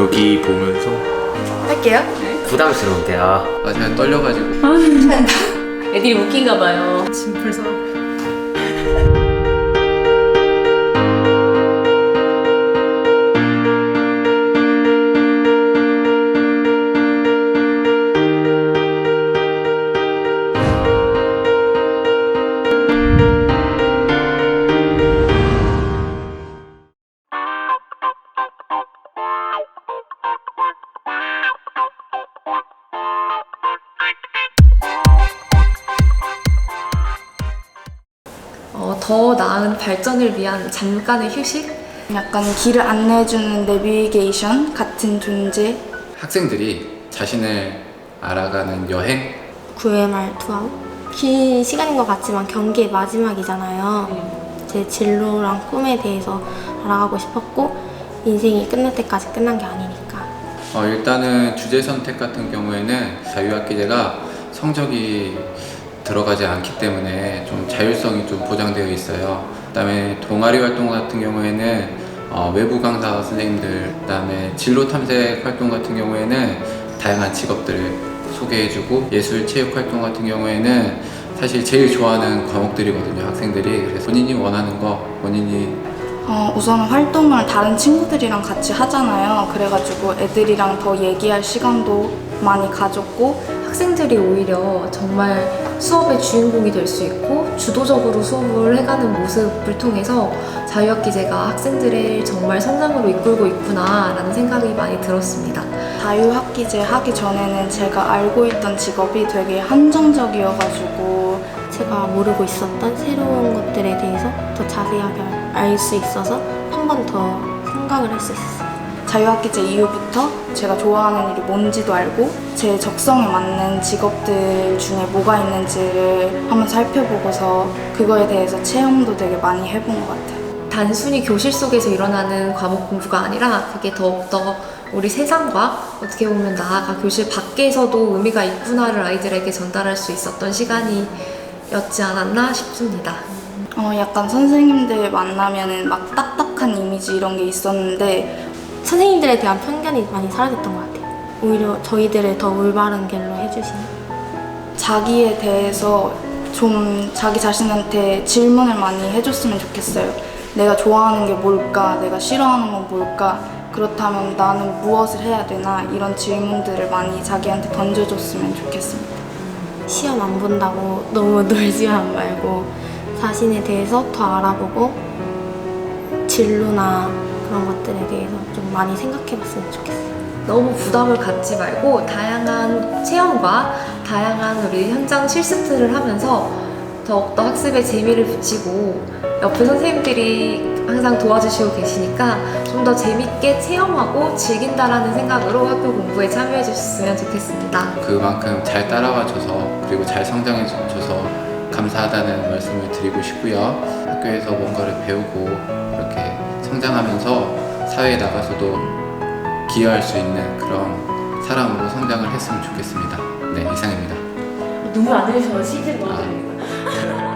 여기 보면서 할게요. 부담스러운데요. 아 제가 떨려가지고 애들이 웃긴가 봐요. 짐 풀서. 더 나은 발전을 위한 잠깐의 휴식? 약간 길을 안내해주는 내비게이션 같은 존재. 학생들이 자신을 알아가는 여행 9회 말 투아웃? 긴 시간인 것 같지만 경기의 마지막이잖아요. 제 진로랑 꿈에 대해서 알아가고 싶었고 인생이 끝날 때까지 끝난 게 아니니까. 어, 일단은 주제 선택 같은 경우에는 자유학기제가 성적이 들어가지 않기 때문에 좀 자율성이 좀 보장되어 있어요. 그다음에 동아리 활동 같은 경우에는 어, 외부 강사 선생님들, 그다음에 진로 탐색 활동 같은 경우에는 다양한 직업들을 소개해주고 예술 체육 활동 같은 경우에는 사실 제일 좋아하는 과목들이거든요 학생들이 그래서 본인이 원하는 거 본인이 어, 우선 활동을 다른 친구들이랑 같이 하잖아요. 그래가지고 애들이랑 더 얘기할 시간도 많이 가졌고 학생들이 오히려 정말 수업의 주인공이 될 수 있고 주도적으로 수업을 해가는 모습을 통해서 자유학기제가 학생들을 정말 성장으로 이끌고 있구나라는 생각이 많이 들었습니다. 자유학기제 하기 전에는 제가 알고 있던 직업이 되게 한정적이어가지고 제가 모르고 있었던 새로운 것들에 대해서 더 자세하게 알 수 있어서 한 번 더 생각을 할 수 있었어요. 자유학기제 이후부터 제가 좋아하는 일이 뭔지도 알고 제 적성에 맞는 직업들 중에 뭐가 있는지를 한번 살펴보고서 그거에 대해서 체험도 되게 많이 해본 것 같아요. 단순히 교실 속에서 일어나는 과목 공부가 아니라 그게 더욱더 우리 세상과 어떻게 보면 나아가 교실 밖에서도 의미가 있구나를 아이들에게 전달할 수 있었던 시간이었지 않았나 싶습니다. 어, 약간 선생님들 만나면은 막 딱딱한 이미지 이런 게 있었는데 선생님들에 대한 편견이 많이 사라졌던 것 같아요. 오히려 저희들을 더 올바른 길로 해주시는. 자기에 대해서 좀 자기 자신한테 질문을 많이 해줬으면 좋겠어요. 내가 좋아하는 게 뭘까? 내가 싫어하는 건 뭘까? 그렇다면 나는 무엇을 해야 되나? 이런 질문들을 많이 자기한테 던져줬으면 좋겠습니다. 시험 안 본다고 너무 놀지만 말고 자신에 대해서 더 알아보고 진로나 그런 것들에 대해서 좀 많이 생각해 봤으면 좋겠어요. 너무 부담을 갖지 말고 다양한 체험과 다양한 우리 현장 실습들을 하면서 더욱더 학습에 재미를 붙이고 옆에 선생님들이 항상 도와주시고 계시니까 좀 더 재밌게 체험하고 즐긴다라는 생각으로 학교 공부에 참여해 주셨으면 좋겠습니다. 그만큼 잘 따라와 줘서 그리고 잘 성장해 줘서 감사하다는 말씀을 드리고 싶고요. 학교에서 뭔가를 배우고 이렇게 성장하면서 사회에 나가서도 기여할 수 있는 그런 사람으로 성장을 했으면 좋겠습니다. 네, 이상입니다. 눈물 안 흘리셔서 CG를 보여드립니다.